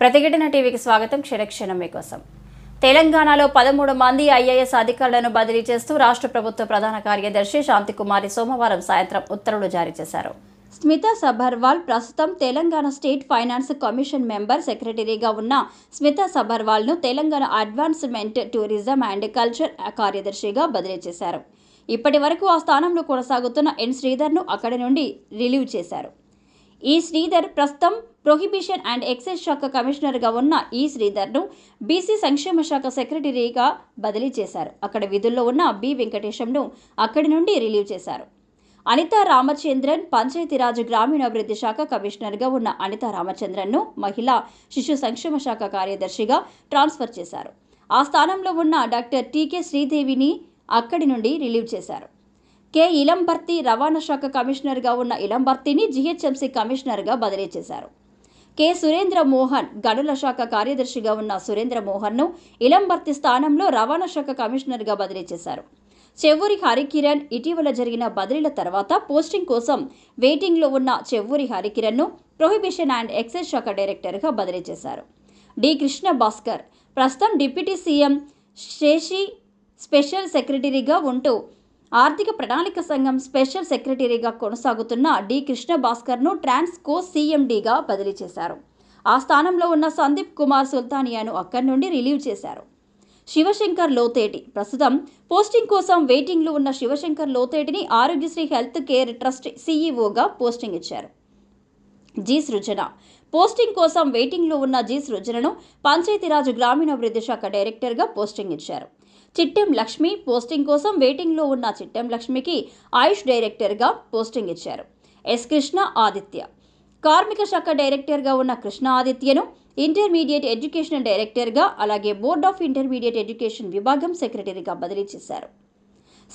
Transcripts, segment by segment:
ప్రతిఘటన టీవీకి స్వాగతం. క్షణక్షణం మీకోసం. తెలంగాణలో పదమూడు మంది ఐఏఎస్ అధికారులను బదిలీ చేస్తూ రాష్ట్ర ప్రభుత్వ ప్రధాన కార్యదర్శి శాంతికుమారి సోమవారం సాయంత్రం ఉత్తర్వులు జారీ చేశారు. స్మిత సబర్వాల్ ప్రస్తుతం Telangana state finance commission member సెక్రటరీగా ఉన్న Smita సబర్వాల్ను Telangana advancement tourism and culture కార్యదర్శిగా బదిలీ చేశారు. ఇప్పటి వరకు ఆ స్థానంలో కొనసాగుతున్న ఎన్ శ్రీధర్ను అక్కడి నుండి రిలీవ్ చేశారు. ఈ శ్రీధర్ ప్రస్తుతం ప్రొహిబిషన్ అండ్ ఎక్సైజ్ శాఖ కమిషనర్గా ఉన్న ఈ శ్రీధర్ను బీసీ సంక్షేమ శాఖ సెక్రటరీగా బదిలీ చేశారు. అక్కడ విధుల్లో ఉన్న బి వెంకటేశంను అక్కడి నుండి రిలీవ్ చేశారు. అనితా రామచంద్రన్ పంచాయతీరాజ్ గ్రామీణాభివృద్ధి శాఖ కమిషనర్గా ఉన్న అనితా రామచంద్రన్ను మహిళా శిశు సంక్షేమ శాఖ కార్యదర్శిగా ట్రాన్స్ఫర్ చేశారు. ఆ స్థానంలో ఉన్న డాక్టర్ టీకే శ్రీదేవిని అక్కడి నుండి రిలీవ్ చేశారు. కె. ఇలంబర్తి రవాణా శాఖ కమిషనర్గా ఉన్న ఇలంబర్తిని జీహెచ్ఎంసీ కమిషనర్గా బదిలీ చేశారు. కె. సురేంద్ర మోహన్ గనుల శాఖ కార్యదర్శిగా ఉన్న సురేంద్ర మోహన్ను ఇలంబర్తి స్థానంలో రవాణా శాఖ కమిషనర్గా బదిలీ చేశారు. చెవ్వూరి హరికిరణ్ ఇటీవల జరిగిన బదిలీల తర్వాత పోస్టింగ్ కోసం వెయిటింగ్లో ఉన్న చెవ్వూరి హరికిరణ్ను ప్రొహిబిషన్ అండ్ ఎక్సైజ్ శాఖ డైరెక్టర్గా బదిలీ చేశారు. డి. కృష్ణ భాస్కర్ ప్రస్తుతం డిప్యూటీ సీఎం శేషి స్పెషల్ సెక్రటరీగా ఉంటూ ఆర్థిక ప్రణాళిక సంఘం స్పెషల్ సెక్రటరీగా కొనసాగుతున్న డి కృష్ణ భాస్కర్ను ట్రాన్స్కో సీఎండీగా బదిలీ చేశారు. ఆ స్థానంలో ఉన్న సందీప్ కుమార్ సుల్తానియాను అక్కడి నుండి రిలీవ్ చేశారు. శివశంకర్ లోతేటి ప్రస్తుతం పోస్టింగ్ కోసం వెయిటింగ్లో ఉన్న శివశంకర్ లోతేటిని ఆరోగ్యశ్రీ హెల్త్ కేర్ ట్రస్ట్ సీఈఓగా పోస్టింగ్ ఇచ్చారు. జి సృజన పోస్టింగ్ కోసం వెయిటింగ్లో ఉన్న జి సృజనను పంచాయతీరాజ్ గ్రామీణాభివృద్ధి శాఖ డైరెక్టర్గా పోస్టింగ్ ఇచ్చారు. చిట్టెం లక్ష్మి పోస్టింగ్ కోసం వెయిటింగ్లో ఉన్న చిట్టెం లక్ష్మికి ఆయుష్ డైరెక్టర్గా పోస్టింగ్ ఇచ్చారు. ఎస్ కృష్ణ ఆదిత్య. కార్మిక శాఖ డైరెక్టర్గా ఉన్న కృష్ణ ఆదిత్యను ఇంటర్మీడియట్ ఎడ్యుకేషన్ డైరెక్టర్గా అలాగే బోర్డ్ ఆఫ్ ఇంటర్మీడియట్ ఎడ్యుకేషన్ విభాగం సెక్రటరీగా బదిలీ చేశారు.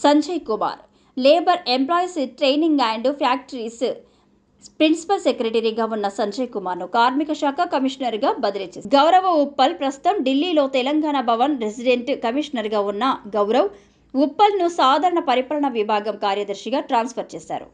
Sanjay Kumar. Labour employees training and factories principal సెక్రటరీగా ఉన్న సంజయ్ కుమార్ను కార్మిక శాఖ కమిషనర్గా బదిలీ చేశారు గౌరవ ఉప్పల్ ప్రస్తుతం ఢిల్లీలో తెలంగాణ భవన్ రెసిడెంట్ కమిషనర్గా ఉన్న గౌరవ్ ఉప్పల్ను సాధారణ పరిపాలన విభాగం కార్యదర్శిగా ట్రాన్స్ఫర్ చేశారు.